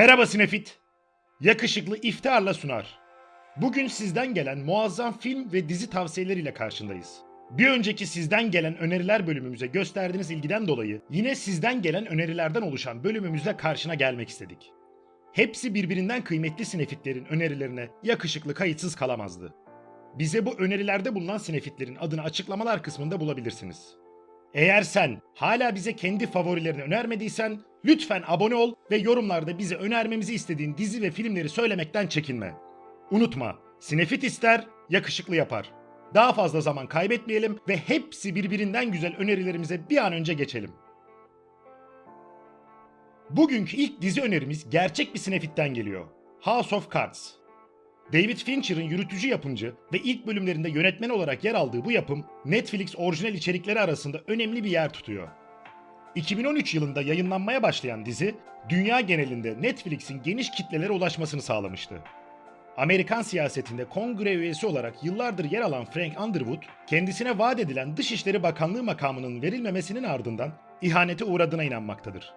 Merhaba Sinefit. Yakışıklı iftiharla sunar. Bugün sizden gelen muazzam film ve dizi tavsiyeleriyle karşındayız. Bir önceki sizden gelen öneriler bölümümüze gösterdiğiniz ilgiden dolayı yine sizden gelen önerilerden oluşan bölümümüzle karşına gelmek istedik. Hepsi birbirinden kıymetli sinefitlerin önerilerine yakışıklı kayıtsız kalamazdı. Bize bu önerilerde bulunan sinefitlerin adını açıklamalar kısmında bulabilirsiniz. Eğer sen hala bize kendi favorilerini önermediysen lütfen abone ol ve yorumlarda bize önermemizi istediğin dizi ve filmleri söylemekten çekinme. Unutma, sinefit ister, yakışıklı yapar. Daha fazla zaman kaybetmeyelim ve hepsi birbirinden güzel önerilerimize bir an önce geçelim. Bugünkü ilk dizi önerimiz gerçek bir sinefitten geliyor. House of Cards. David Fincher'ın yürütücü yapımcı ve ilk bölümlerinde yönetmen olarak yer aldığı bu yapım Netflix orijinal içerikleri arasında önemli bir yer tutuyor. 2013 yılında yayınlanmaya başlayan dizi, dünya genelinde Netflix'in geniş kitlelere ulaşmasını sağlamıştı. Amerikan siyasetinde kongre üyesi olarak yıllardır yer alan Frank Underwood, kendisine vaat edilen Dışişleri Bakanlığı makamının verilmemesinin ardından ihanete uğradığına inanmaktadır.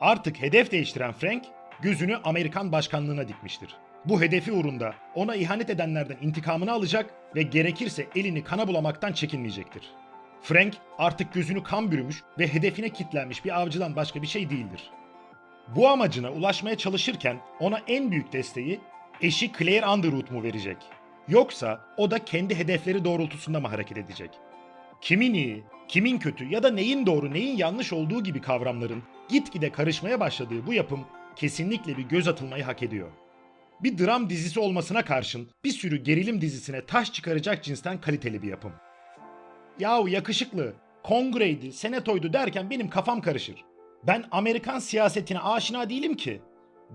Artık hedef değiştiren Frank, gözünü Amerikan başkanlığına dikmiştir. Bu hedefi uğrunda ona ihanet edenlerden intikamını alacak ve gerekirse elini kana bulamaktan çekinmeyecektir. Frank artık gözünü kan bürümüş ve hedefine kitlenmiş bir avcıdan başka bir şey değildir. Bu amacına ulaşmaya çalışırken ona en büyük desteği eşi Claire Underwood mu verecek? Yoksa o da kendi hedefleri doğrultusunda mı hareket edecek? Kimin iyi, kimin kötü ya da neyin doğru neyin yanlış olduğu gibi kavramların gitgide karışmaya başladığı bu yapım kesinlikle bir göz atılmayı hak ediyor. Bir dram dizisi olmasına karşın bir sürü gerilim dizisine taş çıkaracak cinsten kaliteli bir yapım. Yahu yakışıklı, kongreydi, senatoydu derken benim kafam karışır. Ben Amerikan siyasetine aşina değilim ki.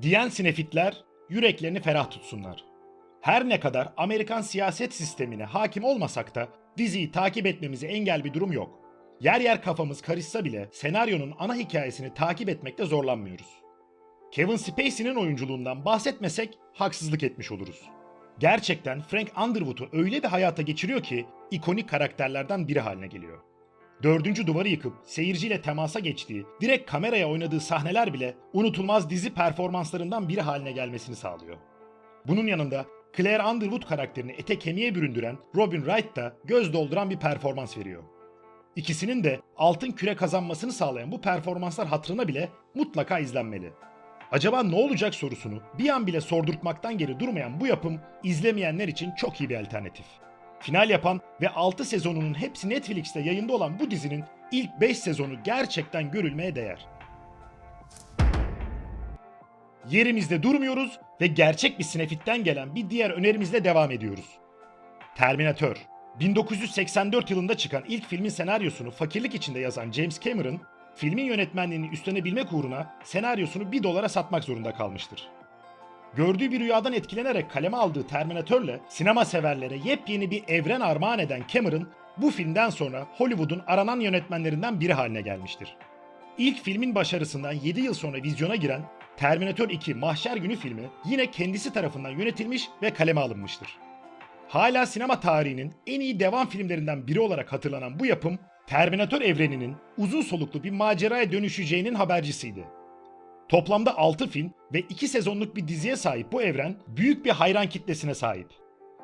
Diyen sinefitler yüreklerini ferah tutsunlar. Her ne kadar Amerikan siyaset sistemine hakim olmasak da diziyi takip etmemize engel bir durum yok. Yer yer kafamız karışsa bile senaryonun ana hikayesini takip etmekte zorlanmıyoruz. Kevin Spacey'nin oyunculuğundan bahsetmesek haksızlık etmiş oluruz. Gerçekten Frank Underwood'u öyle bir hayata geçiriyor ki ikonik karakterlerden biri haline geliyor. Dördüncü duvarı yıkıp seyirciyle temasa geçtiği, direkt kameraya oynadığı sahneler bile unutulmaz dizi performanslarından biri haline gelmesini sağlıyor. Bunun yanında Claire Underwood karakterini ete kemiğe büründüren Robin Wright da göz dolduran bir performans veriyor. İkisinin de altın küre kazanmasını sağlayan bu performanslar hatırına bile mutlaka izlenmeli. Acaba ne olacak sorusunu bir an bile sordurtmaktan geri durmayan bu yapım izlemeyenler için çok iyi bir alternatif. Final yapan ve 6 sezonunun hepsi Netflix'te yayında olan bu dizinin ilk 5 sezonu gerçekten görülmeye değer. Yerimizde durmuyoruz ve gerçek bir sinefitten gelen bir diğer önerimizle devam ediyoruz. Terminator. 1984 yılında çıkan ilk filmin senaryosunu fakirlik içinde yazan James Cameron, filmin yönetmenliğini üstlenebilmek uğruna senaryosunu 1 dolara satmak zorunda kalmıştır. Gördüğü bir rüyadan etkilenerek kaleme aldığı Terminatör'le sinema severlere yepyeni bir evren armağan eden Cameron, bu filmden sonra Hollywood'un aranan yönetmenlerinden biri haline gelmiştir. İlk filmin başarısından 7 yıl sonra vizyona giren Terminator 2 Mahşer Günü filmi yine kendisi tarafından yönetilmiş ve kaleme alınmıştır. Hala sinema tarihinin en iyi devam filmlerinden biri olarak hatırlanan bu yapım, Terminator evreninin uzun soluklu bir maceraya dönüşeceğinin habercisiydi. Toplamda 6 film ve 2 sezonluk bir diziye sahip bu evren büyük bir hayran kitlesine sahip.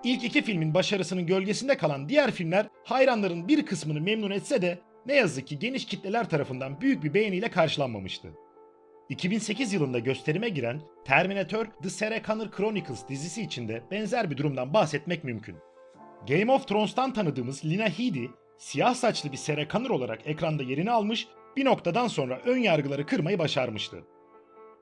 İlk iki filmin başarısının gölgesinde kalan diğer filmler hayranların bir kısmını memnun etse de ne yazık ki geniş kitleler tarafından büyük bir beğeniyle karşılanmamıştı. 2008 yılında gösterime giren Terminator The Sarah Connor Chronicles dizisi içinde benzer bir durumdan bahsetmek mümkün. Game of Thrones'tan tanıdığımız Lina Headey, siyah saçlı bir Sarah Connor olarak ekranda yerini almış, bir noktadan sonra ön yargıları kırmayı başarmıştı.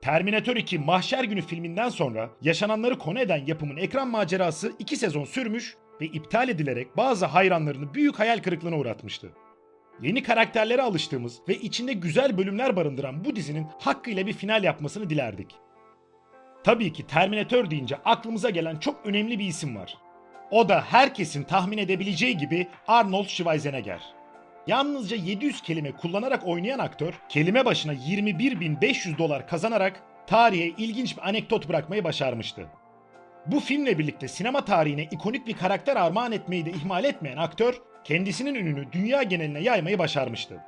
Terminator 2 Mahşer Günü filminden sonra yaşananları konu eden yapımın ekran macerası 2 sezon sürmüş ve iptal edilerek bazı hayranlarını büyük hayal kırıklığına uğratmıştı. Yeni karakterlere alıştığımız ve içinde güzel bölümler barındıran bu dizinin hakkıyla bir final yapmasını dilerdik. Tabii ki Terminator deyince aklımıza gelen çok önemli bir isim var. O da herkesin tahmin edebileceği gibi Arnold Schwarzenegger. Yalnızca 700 kelime kullanarak oynayan aktör, kelime başına 21.500 dolar kazanarak tarihe ilginç bir anekdot bırakmayı başarmıştı. Bu filmle birlikte sinema tarihine ikonik bir karakter armağan etmeyi de ihmal etmeyen aktör, kendisinin ününü dünya geneline yaymayı başarmıştı.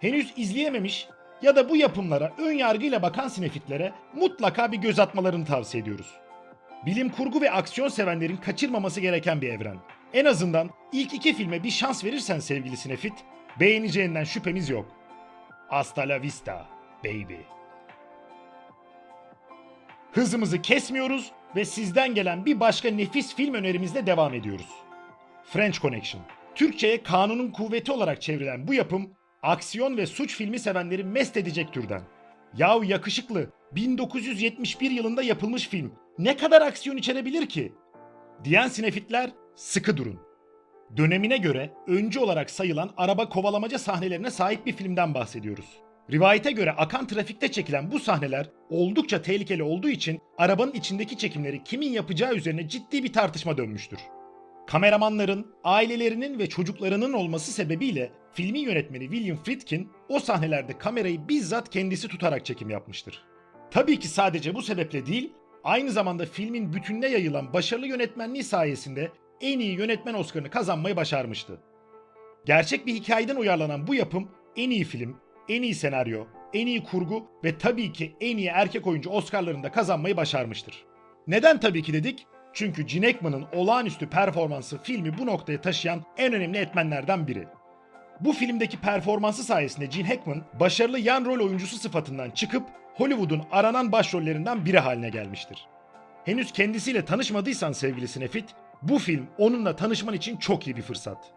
Henüz izleyememiş ya da bu yapımlara ön yargıyla bakan sinefitlere mutlaka bir göz atmalarını tavsiye ediyoruz. Bilim kurgu ve aksiyon sevenlerin kaçırmaması gereken bir evren. En azından ilk iki filme bir şans verirsen sevgili sinefit, beğeneceğinden şüphemiz yok. Hasta la vista, baby. Hızımızı kesmiyoruz ve sizden gelen bir başka nefis film önerimizle devam ediyoruz. French Connection. Türkçe'ye kanunun kuvveti olarak çevrilen bu yapım, aksiyon ve suç filmi sevenleri mest edecek türden. Yahu yakışıklı, 1971 yılında yapılmış film ne kadar aksiyon içerebilir ki? Diyen sinefitler sıkı durun. Dönemine göre öncü olarak sayılan araba kovalamaca sahnelerine sahip bir filmden bahsediyoruz. Rivayete göre akan trafikte çekilen bu sahneler oldukça tehlikeli olduğu için arabanın içindeki çekimleri kimin yapacağı üzerine ciddi bir tartışma dönmüştür. Kameramanların, ailelerinin ve çocuklarının olması sebebiyle filmin yönetmeni William Friedkin o sahnelerde kamerayı bizzat kendisi tutarak çekim yapmıştır. Tabii ki sadece bu sebeple değil, aynı zamanda filmin bütününe yayılan başarılı yönetmenliği sayesinde en iyi yönetmen Oscar'ını kazanmayı başarmıştı. Gerçek bir hikayeden uyarlanan bu yapım en iyi film, en iyi senaryo, en iyi kurgu ve tabii ki en iyi erkek oyuncu Oscar'larını da kazanmayı başarmıştır. Neden tabii ki dedik? Çünkü Gene Hackman'ın olağanüstü performansı filmi bu noktaya taşıyan en önemli etmenlerden biri. Bu filmdeki performansı sayesinde Gene Hackman başarılı yan rol oyuncusu sıfatından çıkıp Hollywood'un aranan başrollerinden biri haline gelmiştir. Henüz kendisiyle tanışmadıysan sevgili sinefit, bu film onunla tanışman için çok iyi bir fırsat.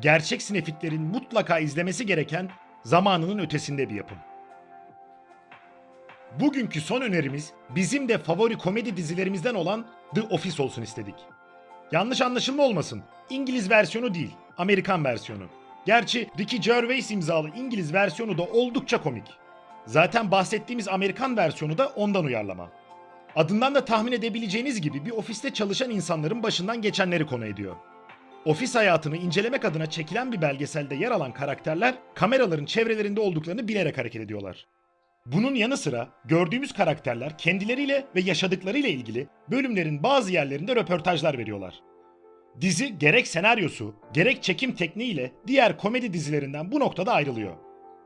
Gerçek sinefitlerin mutlaka izlemesi gereken zamanının ötesinde bir yapım. Bugünkü son önerimiz bizim de favori komedi dizilerimizden olan The Office olsun istedik. Yanlış anlaşılma olmasın. İngiliz versiyonu değil, Amerikan versiyonu. Gerçi Ricky Gervais imzalı İngiliz versiyonu da oldukça komik. Zaten bahsettiğimiz Amerikan versiyonu da ondan uyarlama. Adından da tahmin edebileceğiniz gibi bir ofiste çalışan insanların başından geçenleri konu ediyor. Ofis hayatını incelemek adına çekilen bir belgeselde yer alan karakterler kameraların çevrelerinde olduklarını bilerek hareket ediyorlar. Bunun yanı sıra gördüğümüz karakterler kendileriyle ve yaşadıklarıyla ilgili bölümlerin bazı yerlerinde röportajlar veriyorlar. Dizi gerek senaryosu, gerek çekim tekniğiyle diğer komedi dizilerinden bu noktada ayrılıyor.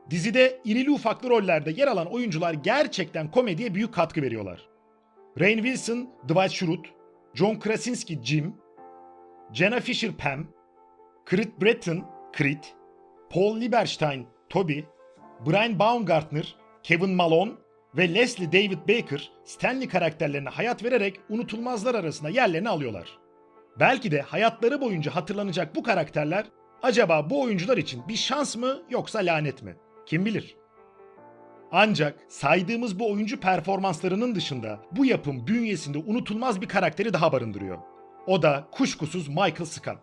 Dizide irili ufaklı rollerde yer alan oyuncular gerçekten komediye büyük katkı veriyorlar. Rainn Wilson, Dwight Schrute, John Krasinski, Jim, Jenna Fisher, Pam, Crit Breton, Crit, Paul Lieberstein, Toby, Brian Baumgartner, Kevin Malone ve Leslie David Baker Stanley karakterlerine hayat vererek unutulmazlar arasında yerlerini alıyorlar. Belki de hayatları boyunca hatırlanacak bu karakterler acaba bu oyuncular için bir şans mı yoksa lanet mi? Kim bilir? Ancak saydığımız bu oyuncu performanslarının dışında bu yapım bünyesinde unutulmaz bir karakteri daha barındırıyor. O da kuşkusuz Michael Scott.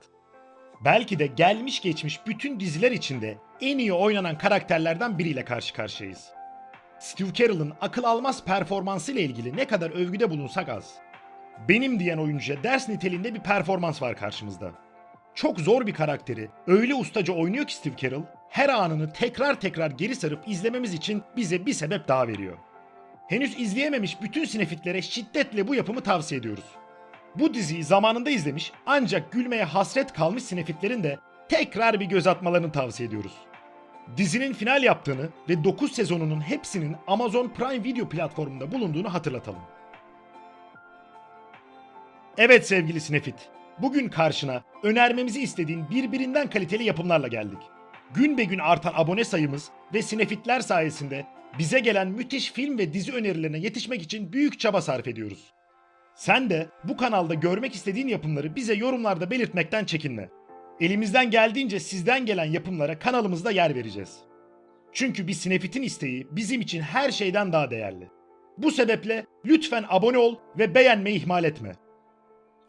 Belki de gelmiş geçmiş bütün diziler içinde en iyi oynanan karakterlerden biriyle karşı karşıyayız. Steve Carell'ın akıl almaz performansı ile ilgili ne kadar övgüde bulunsak az. Benim diyen oyuncuya ders niteliğinde bir performans var karşımızda. Çok zor bir karakteri öyle ustaca oynuyor ki Steve Carell, her anını tekrar tekrar geri sarıp izlememiz için bize bir sebep daha veriyor. Henüz izleyememiş bütün sinefitlere şiddetle bu yapımı tavsiye ediyoruz. Bu diziyi zamanında izlemiş ancak gülmeye hasret kalmış sinefitlerin de tekrar bir göz atmalarını tavsiye ediyoruz. Dizinin final yaptığını ve 9 sezonunun hepsinin Amazon Prime Video platformunda bulunduğunu hatırlatalım. Evet sevgili Sinefit, bugün karşına önermemizi istediğin birbirinden kaliteli yapımlarla geldik. Gün be gün artan abone sayımız ve Sinefitler sayesinde bize gelen müthiş film ve dizi önerilerine yetişmek için büyük çaba sarf ediyoruz. Sen de bu kanalda görmek istediğin yapımları bize yorumlarda belirtmekten çekinme. Elimizden geldiğince sizden gelen yapımlara kanalımızda yer vereceğiz. Çünkü bir sinefitin isteği bizim için her şeyden daha değerli. Bu sebeple lütfen abone ol ve beğenmeyi ihmal etme.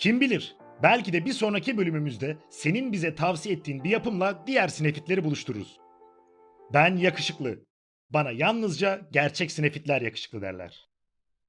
Kim bilir belki de bir sonraki bölümümüzde senin bize tavsiye ettiğin bir yapımla diğer sinefitleri buluştururuz. Ben yakışıklı. Bana yalnızca gerçek sinefitler yakışıklı derler.